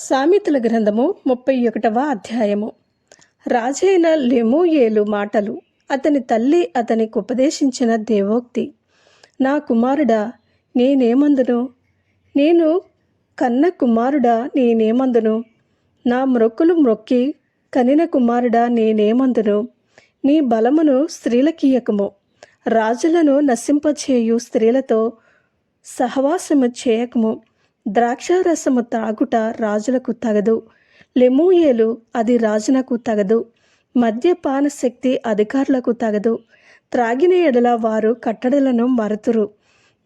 సామెతల గ్రంథము ముప్పై ఒకటవ అధ్యాయము. రాజైన లెమూయేలు మాటలు అతని తల్లి అతనికి ఉపదేశించిన దేవోక్తి. నా కుమారుడా నేనేమందును? నేను కన్న కుమారుడా నేనేమందును? నా మ్రొక్కులు మ్రొక్కి కనిన కుమారుడా నేనేమందును? నీ బలమును స్త్రీలకీయకము రాజులను నశింపచేయు స్త్రీలతో సహవాసము చేయకము. ద్రాక్షారసము త్రాగుట రాజులకు తగదు. లెమూయేలు అది రాజునకు తగదు. మద్యపాన శక్తి అధికారులకు తగదు. త్రాగిన ఎడల వారు కట్టడలను మరతురు.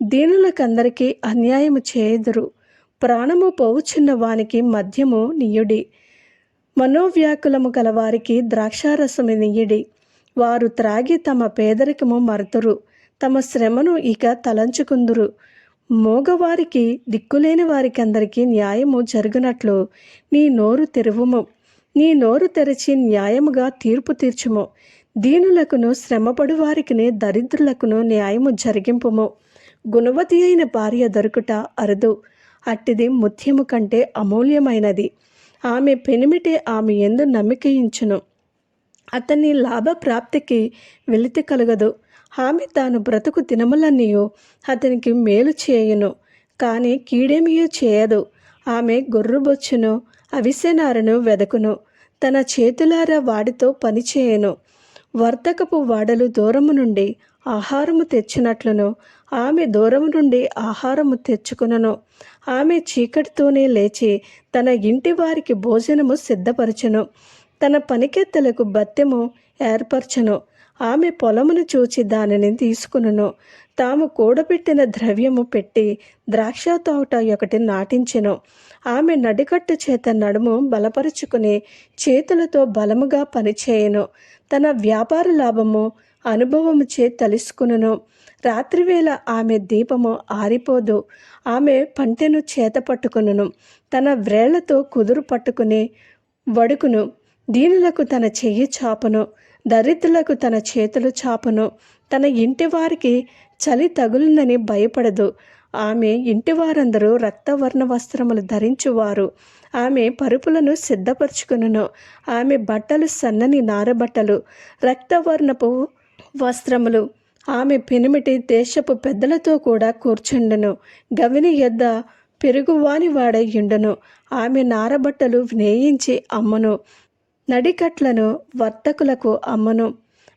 దీనులకందరికీ అన్యాయము చేయుదురు. ప్రాణము పోవుచున్న వానికి మద్యము నియుడి. మనోవ్యాకులము గలవారికి ద్రాక్షారసము నియుడి. వారు త్రాగి తమ పేదరికము మరతురు. తమ శ్రమను ఇక తలంచుకుందురు. మోగవారికి దిక్కులేని వారికి అందరికీ న్యాయము జరుగునట్లు నీ నోరు తెరువుము. నీ నోరు తెరిచి న్యాయముగా తీర్పు తీర్చుము. దీనులకును శ్రమపడు వారికిని దరిద్రులకును న్యాయము జరిగింపుము. గుణవతి అయిన భార్య దొరుకుట అరుదు. అట్టిది ముత్యము కంటే అమూల్యమైనది. ఆమె పెనిమిటే ఆమె ఎందు నమ్మికయించును అతని లాభప్రాప్తికి వెలితి కలగదు. ఆమె తాను బ్రతుకు దినములన్నీయు అతనికి మేలు చేయును. కానీ కీడేమియూ చేయదు. ఆమె గొర్రుబొచ్చును అవిసెనారను వెదకును. తన చేతులారా వాడితో పనిచేయను. వర్తకపు వాడలు దూరము నుండి ఆహారము తెచ్చినట్లును. ఆమె దూరము నుండి ఆహారము తెచ్చుకునను. ఆమె చీకటితోనే లేచి తన ఇంటి వారికి భోజనము సిద్ధపరచును. తన పనికెత్తలకు బత్తెము ఏర్పరచను. ఆమె పొలమును చూచి దానిని తీసుకును తాము కూడబెట్టిన ద్రవ్యము పెట్టి ద్రాక్ష తోట ఒకటి నాటించెను. ఆమె నడికట్టు చేత నడుము బలపరుచుకుని చేతులతో బలముగా పనిచేయను. తన వ్యాపార లాభము అనుభవము చే తలుసుకును రాత్రివేళ ఆమె దీపము ఆరిపోదు. ఆమె పంటెను చేత పట్టుకును తన వ్రేళ్ళతో కుదురు పట్టుకుని వడుకును. దీనులకు తన చెయ్యి చాపను దరిద్రులకు తన చేతులు చాపను. తన ఇంటి వారికి చలి తగులుందని భయపడదు. ఆమె ఇంటి వారందరూ రక్తవర్ణ వస్త్రములు ధరించువారు. ఆమె పరుపులను సిద్ధపరచుకును ఆమె బట్టలు సన్నని నారబట్టలు రక్తవర్ణపు వస్త్రములు. ఆమె పెనిమిటి దేశపు పెద్దలతో కూడా కూర్చుండెను. గవిని యొద్ద పెరుగువాని వాడయ్యుండెను ఆమె నారబట్టలు నేయించి అమ్మను. నడికట్లను వర్తకులకు అమ్మను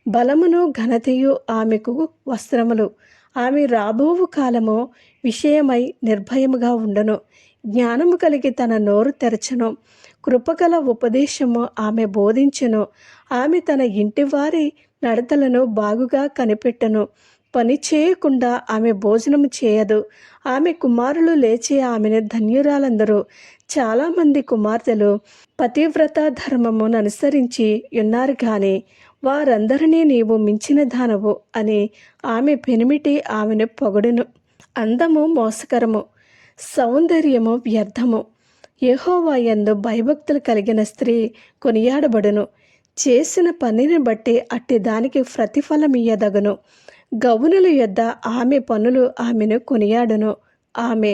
బలమును ఘనతయు ఆమెకు వస్త్రములు. ఆమె రాబోవు కాలము విషయమై నిర్భయముగా ఉండను. జ్ఞానము కలిగి తన నోరు తెరచను. కృపగల ఉపదేశము ఆమె బోధించను. ఆమె తన ఇంటివారి నడతలను బాగుగా కనిపెట్టను. పని చేయకుండా ఆమె భోజనం చేయదు. ఆమె కుమారులు లేచి ఆమెను ధన్యురాలందరూ. చాలామంది కుమార్తెలు పతివ్రత ధర్మమును అనుసరించి ఉన్నారు కానీ వారందరినీ నీవు మించిన దానవు అని ఆమె పెనిమిటి ఆమెను పొగడును. అందము మోసకరము సౌందర్యము వ్యర్థము. యహోవా యందు భయభక్తులు కలిగిన స్త్రీ కొనియాడబడును. చేసిన పనిని బట్టి అట్టి దానికి ప్రతిఫలమియ్యదగును. గౌనుల యొద్ద ఆమె పనులు ఆమెను కొనియాడును. ఆమె